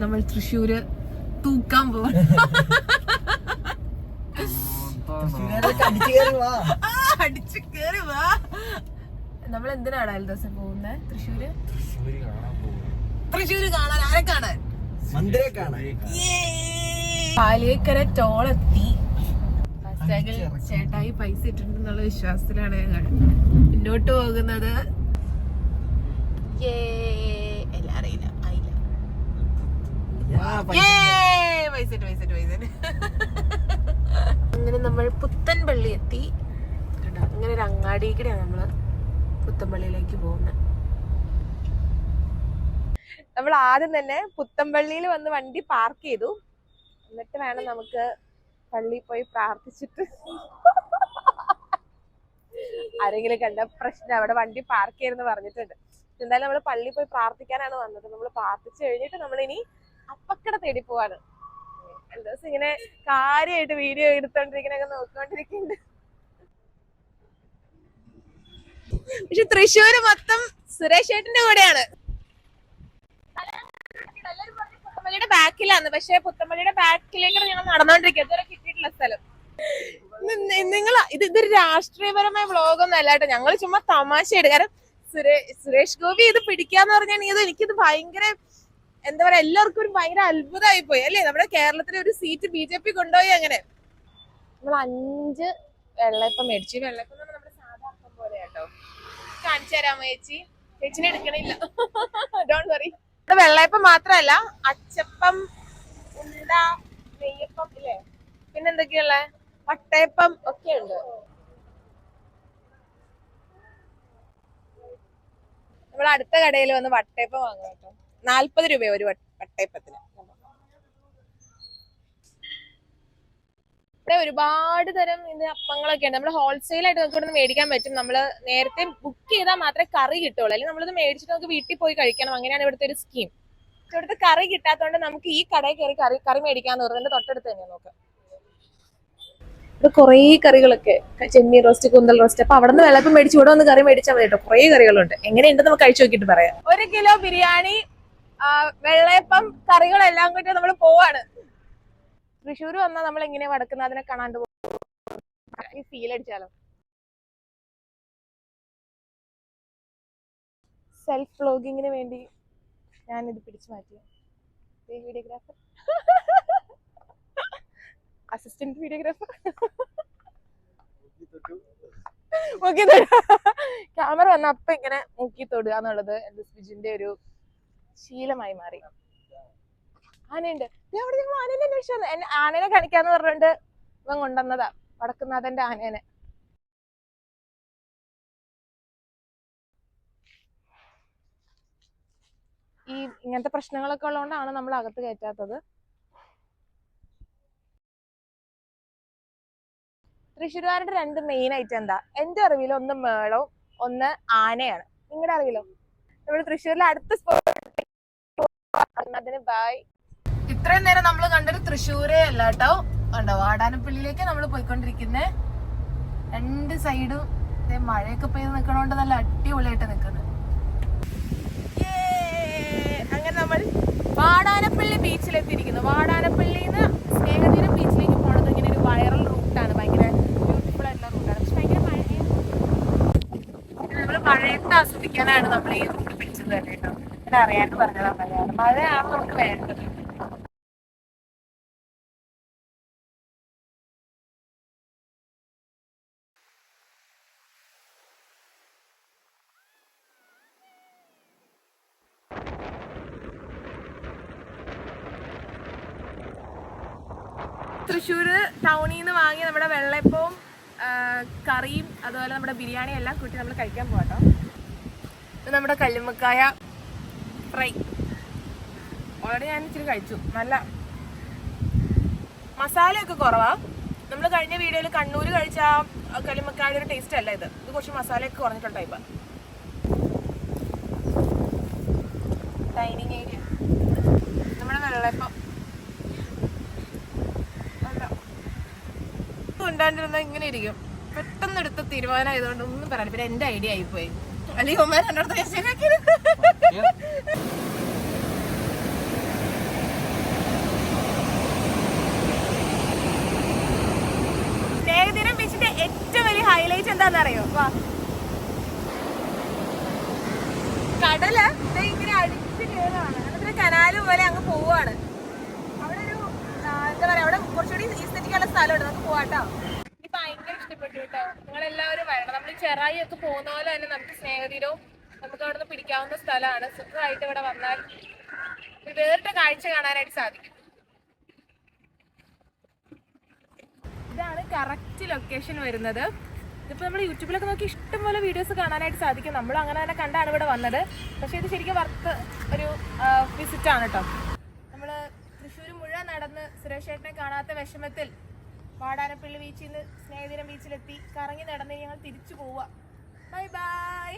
നമ്മൾ തൃശ്ശൂര് തൂക്കാൻ പോകും തൃശ്ശൂരുകാരൊക്കെ അടിച്ചു വാ അടിച്ചു കേറി വാ. നമ്മൾ എന്തിനാണ് അയൽ ദിവസം പോകുന്നത് തൃശ്ശൂര്? തൃശ്ശൂര് കാണാൻ ആരെ കാണാൻ? പാലേക്കര ടോളെത്തി ചേട്ടായി പൈസ ഇട്ടിട്ടുണ്ടെന്നുള്ള വിശ്വാസത്തിലാണ് ഞങ്ങൾ മുന്നോട്ട് പോകുന്നത്. Yay. എല്ലാം അറിയില്ല ആയില്ല ആ, പൈസ Yay. പൈസ ഇട്ട് പൈസ ഇട്ട് പൈസ ഇട്ട്. അങ്ങനെ നമ്മൾ പുത്തൻപള്ളി എത്തി. കണ്ടോ? ഇങ്ങനെ ഒരു അങ്ങാടിക്കടെയാണ് നമ്മൾ പുത്തൻപള്ളിയിലേക്ക് പോകുന്നത് നമ്മൾ ആദ്യം തന്നെ പുത്തൻപള്ളിയിൽ വന്ന് വണ്ടി പാർക്ക് ചെയ്തു. എന്നിട്ട് വേണം നമുക്ക് പള്ളിയിൽ പോയി പ്രാർത്ഥിച്ചിട്ട്. ആരെങ്കിലും കണ്ട പ്രശ്നം അവിടെ വണ്ടി പാർക്ക് ചെയ്യുന്നു പറഞ്ഞിട്ടുണ്ട്. എന്തായാലും നമ്മൾ പള്ളിയിൽ പോയി പ്രാർത്ഥിക്കാനാണ് വന്നത്. നമ്മൾ പ്രാർത്ഥിച്ചു കഴിഞ്ഞിട്ട് നമ്മൾ ഇനി അപ്പക്കട തേടി പോവാണ്. രണ്ടു ദിവസം ഇങ്ങനെ കാര്യമായിട്ട് വീഡിയോ എടുത്തോണ്ടിരിക്കണൊക്കെ നോക്കിക്കൊണ്ടിരിക്കുന്നുണ്ട് പക്ഷെ തൃശ്ശൂര് മൊത്തം സുരേഷ് ഏട്ടന്റെ കൂടെയാണ്. പുത്തമ്പള്ളിയുടെ ബാക്കിലാണ്. പക്ഷെ പുത്തമ്പള്ളിയുടെ ബാക്കിലേക്കാണ് ഞങ്ങൾ നടന്നുകൊണ്ടിരിക്കുക ഇതുവരെ കിട്ടിയിട്ടുള്ള സ്ഥലം. നിങ്ങൾ ഇത് ഇതൊരു രാഷ്ട്രീയപരമായ വ്ളോഗൊന്നും അല്ല കേട്ടോ. ഞങ്ങൾ ചുമ്മാ തമാശയായിട്ട്. കാരണം സുരേ സുരേഷ് ഗോപി ഇത് പിടിക്കാന്ന് പറഞ്ഞാണെങ്കിൽ എനിക്കിത് ഭയങ്കര എന്താ പറയാ എല്ലാവർക്കും ഒരു ഭയങ്കര അത്ഭുതമായി പോയി അല്ലേ? നമ്മുടെ കേരളത്തിലെ ഒരു സീറ്റ് ബി ജെ പി കൊണ്ടുപോയി അങ്ങനെ. നമ്മൾ അഞ്ച് വെള്ളയപ്പം മേടിച്ചു. വെള്ളയപ്പം നമ്മുടെ സാധാ അപ്പം പോലെ കേട്ടോ. കാണിച്ചു തരാമോ ചേച്ചി. ചേച്ചിനെ എടുക്കണില്ല. ഡോണ്ട് വറി ഇവിടെ വെള്ളയപ്പം മാത്രമല്ല അച്ചപ്പം ഉണ്ട നെയ്യപ്പം ഇല്ലേ? പിന്നെന്തൊക്കെയുള്ള വട്ടയപ്പം ഒക്കെ ഉണ്ട്. നമ്മൾ അടുത്ത കടയിൽ വന്ന് വട്ടയപ്പം വാങ്ങാം കേട്ടോ. നാല്പത് രൂപ ഒരു വട്ട- വട്ടയപ്പത്തിന്? ഇവിടെ ഒരുപാട് തരം ഇത് അപ്പങ്ങളൊക്കെ ഉണ്ട്. നമ്മൾ ഹോൾസെയിൽ ആയിട്ട് നമുക്ക് ഇവിടെ മേടിക്കാൻ പറ്റും. നമ്മൾ നേരത്തെ ബുക്ക് ചെയ്താൽ മാത്രമേ കറി കിട്ടുള്ളൂ അല്ലെങ്കിൽ നമ്മളിത് മേടിച്ചിട്ട് നമുക്ക് വീട്ടിൽ പോയി കഴിക്കണം. അങ്ങനെയാണ് ഇവിടുത്തെ ഒരു സ്കീം ഇവിടുത്തെ കറി കിട്ടാത്തതുകൊണ്ട് നമുക്ക് ഈ കടയിൽ കയറി കറി കറി മേടിക്കാന്ന് പറഞ്ഞിട്ട് തൊട്ടടുത്ത് തന്നെ നോക്ക്. ഇവിടെ കുറേ കറികളൊക്കെ. ചെമ്മീൻ റോസ്റ്റ് കുന്തൽ റോസ്റ്റ് അപ്പൊ അവിടെ നിന്ന് വെള്ളപ്പം മേടിച്ച് ഇവിടെ ഒന്ന് കറി മേടിച്ചാൽ മതി കേട്ടോ. കുറേ കറികളുണ്ട്. എങ്ങനെയുണ്ടെന്ന് നമുക്ക് കഴിച്ചു നോക്കിയിട്ട് പറയാം. ഒരു കിലോ ബിരിയാണി വെള്ളയപ്പം കറികളെല്ലാം കൂട്ടി നമ്മൾ പോവാണ്. തൃശ്ശൂർ വന്നാൽ നമ്മൾ എങ്ങനെ വടക്കുന്നതിനെ കാണാണ്ട് പോകും സെൽഫ് വ്ലോഗിങ്ങിന് വേണ്ടി ഞാനിത് പിടിച്ചു മാറ്റി. വീഡിയോഗ്രാഫർ അസിസ്റ്റന്റ് വീഡിയോഗ്രാഫർ ക്യാമറ വന്ന അപ്പൊ ഇങ്ങനെ മുക്കി തൊടുക എന്നുള്ളത് എന്റെ സ്പിജിന്റെ ഒരു ശീലമായി മാറി. ആനയുണ്ട്. അവിടെ ഞങ്ങൾ ആനേനെ അന്വേഷിച്ചു. എന്നെ ആനേനെ കാണിക്കാന്ന് പറഞ്ഞിട്ട് ഇവൻ കൊണ്ടുവന്നതാ. വടക്കുന്നാഥന്റെ ആനേനെ. ഈ ഇങ്ങനത്തെ പ്രശ്നങ്ങളൊക്കെ ഉള്ളതുകൊണ്ടാണ് നമ്മൾ അകത്ത് കയറ്റാത്തത്. തൃശ്ശൂരുകാരുടെ രണ്ട് മെയിൻ ഐറ്റം എന്താ? എന്റെ അറിവിൽ ഒന്ന് മേളവും ഒന്ന് ആനയാണ്. നിങ്ങളുടെ അറിവിലോ? നമ്മുടെ തൃശ്ശൂരിലെ അടുത്ത സ്പോട്ട് ബൈ ഇത്രയും നേരം നമ്മൾ കണ്ടത് തൃശ്ശൂരേ അല്ല കേട്ടോ കണ്ടോ വാടാനപ്പള്ളിയിലേക്ക് നമ്മൾ പോയിക്കൊണ്ടിരിക്കുന്നേ. രണ്ട് സൈഡും മഴയൊക്കെ പെയ്ത് നിൽക്കണോണ്ട് നല്ല അടിപൊളിയായിട്ട് നിൽക്കുന്നത് അങ്ങനെ നമ്മൾ വാടാനപ്പള്ളി ബീച്ചിലെത്തിയിരിക്കുന്നു. വാടാനപ്പള്ളി സ്നേഹതീരം ബീച്ചിലേക്ക് പോണത് ഇങ്ങനെ ഒരു വൈറൽ റൂട്ടാണ് ഭയങ്കര ബ്യൂട്ടിഫുൾ ആയിട്ടുള്ള റൂട്ടാണ് പക്ഷെ ഭയങ്കര മഴയും. നമ്മൾ മഴയത്ത് ആസ്വദിക്കാനാണ് നമ്മൾ ഈ റൂട്ട് പിടിച്ചത് തന്നെ കേട്ടോ. ഞാൻ അറിയാണ്ട് പറഞ്ഞതാണ് മലയാളം. മഴയാണ് നമുക്ക് വേണ്ടത്. തൃശ്ശൂർ ടൗണിൽ നിന്ന് വാങ്ങി നമ്മുടെ വെള്ളയപ്പവും കറിയും അതുപോലെ നമ്മുടെ ബിരിയാണി എല്ലാം കൂട്ടി നമ്മൾ കഴിക്കാൻ പോകട്ടോ ഇത് നമ്മുടെ കല്ലുമ്മക്കായ ഫ്രൈ ഓൾറെഡി ഞാൻ ഇച്ചിരി കഴിച്ചു. നല്ല മസാലയൊക്കെ കുറവാ. നമ്മൾ കഴിഞ്ഞ വീഡിയോയിൽ കണ്ണൂർ കഴിച്ച ആ ഒരു ടേസ്റ്റ് അല്ല ഇത്. ഇത് കുറച്ച് മസാലയൊക്കെ കുറഞ്ഞിട്ടുള്ള ഇപ്പം ഡൈനിങ് ഏരിയ നമ്മുടെ വെള്ളയപ്പം. ഉണ്ടാണ്ടിരുന്ന ഇങ്ങനെ ഇരിക്കും. പെട്ടെന്ന് എടുത്ത തീരുമാനമായതുകൊണ്ട് ഒന്നും പറയാനില്ല. പിന്നെ എന്റെ ഐഡിയ ആയിപ്പോയി. അല്ലെങ്കിൽ ഉമ്മാൻ എന്റെ അടുത്ത് ശരിയാക്കി സ്നേഹദിനം ബീച്ചിന്റെ ഏറ്റവും വലിയ ഹൈലൈറ്റ് എന്താണെന്നറിയോ? വാ. കടൽ ഇങ്ങനെ അടിച്ച് കയറുകയാണ് എന്നിട്ട് കനാല് പോലെ അങ്ങ് പോവാണ്. അവിടെ ഒരു എന്താ പറയാ അവിടെ കുറച്ചുകൂടി ഈസ്തറ്റിക്കുള്ള സ്ഥലമുണ്ട്. നമുക്ക് പോവാട്ടോ. ഇഷ്ടപ്പെട്ടു കേട്ടോ നിങ്ങൾ എല്ലാവരും വരണം. നമ്മൾ ചെറായി ഒക്കെ പോകുന്ന പോലെ തന്നെ നമുക്ക് സ്നേഹതീരവും നമുക്ക് അവിടെ നിന്ന് പിടിക്കാവുന്ന സ്ഥലമാണ്. സുഖമായിട്ട് ഇവിടെ വന്നാൽ വേറിട്ട കാഴ്ച കാണാനായിട്ട് സാധിക്കും. ഇതാണ് കറക്റ്റ് ലൊക്കേഷൻ വരുന്നത്. ഇതിപ്പോൾ നമ്മൾ യൂട്യൂബിലൊക്കെ നോക്കി ഇഷ്ടംപോലെ വീഡിയോസ് കാണാനായിട്ട് സാധിക്കും. നമ്മൾ അങ്ങനെ തന്നെ കണ്ടാണ് ഇവിടെ വന്നത്. പക്ഷേ ഇത് ശരിക്കും വർക്ക് ഒരു വിസിറ്റാണ് കേട്ടോ നമ്മൾ തൃശ്ശൂർ മുഴുവൻ നടന്ന് സുരേഷ് ചേട്ടനെ കാണാത്ത വിഷമത്തിൽ വാടാനപ്പള്ളി ബീച്ചിൽ നിന്ന് സ്നേഹിതരം ബീച്ചിലെത്തി കറങ്ങി നടന്ന് ഞങ്ങൾ തിരിച്ചു പോവുക ബൈ ബൈ